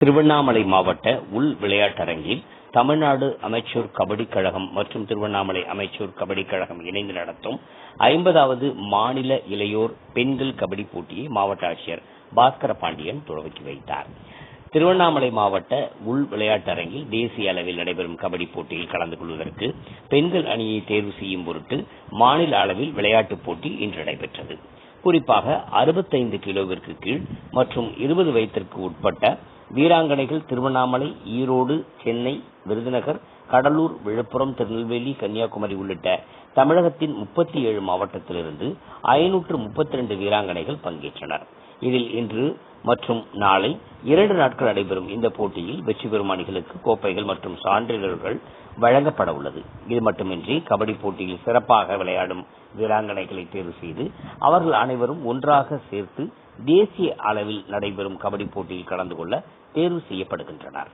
திருவண்ணாமலை மாவட்ட உள் விளையாட்டரங்கில் தமிழ்நாடு அமைச்சூர் கபடி கழகம் மற்றும் திருவண்ணாமலை அமைச்சூர் கபடி கழகம் இணைந்து நடத்தும் ஐம்பதாவது மாநில இளையோர் பெண்கள் கபடி போட்டியை மாவட்ட ஆட்சியர் பாஸ்கர பாண்டியன் துவக்கி வைத்தார். திருவண்ணாமலை மாவட்ட உள் விளையாட்டரங்கில் தேசிய அளவில் நடைபெறும் கபடி போட்டியில் கலந்து கொள்வதற்கு பெண்கள் அணியை தேர்வு செய்யும் பொருட்டு மாநில அளவில் விளையாட்டுப் போட்டி இன்று நடைபெற்றது. குறிப்பாக அறுபத்தைந்து கிலோவிற்கு கீழ் மற்றும் இருபது வயதிற்கு உட்பட்ட வீராங்கனைகள் திருவண்ணாமலை ஈரோடு சென்னை விருதுநகர் கடலூர் விழுப்புரம் திருநெல்வேலி கன்னியாகுமரி உள்ளிட்ட தமிழகத்தின் முப்பத்தி ஏழு மாவட்டத்திலிருந்து ஐநூற்று முப்பத்தி ரெண்டு வீராங்கனைகள் பங்கேற்றனர். இதில் இன்று மற்றும் நாளை இரண்டு நாட்கள் நடைபெறும் இந்த போட்டியில் வெற்றி பெறும் அணிகளுக்கு கோப்பைகள் மற்றும் சான்றிதழ்கள் வழங்கப்பட உள்ளது. இது மட்டுமின்றி கபடி போட்டியில் சிறப்பாக விளையாடும் வீராங்கனைகளை தேர்வு செய்து அவர்கள் அனைவரும் ஒன்றாக சேர்த்து தேசிய அளவில் நடைபெறும் கபடி போட்டியில் கலந்து கொள்ள தேர்வு செய்யப்படுகின்றனர்.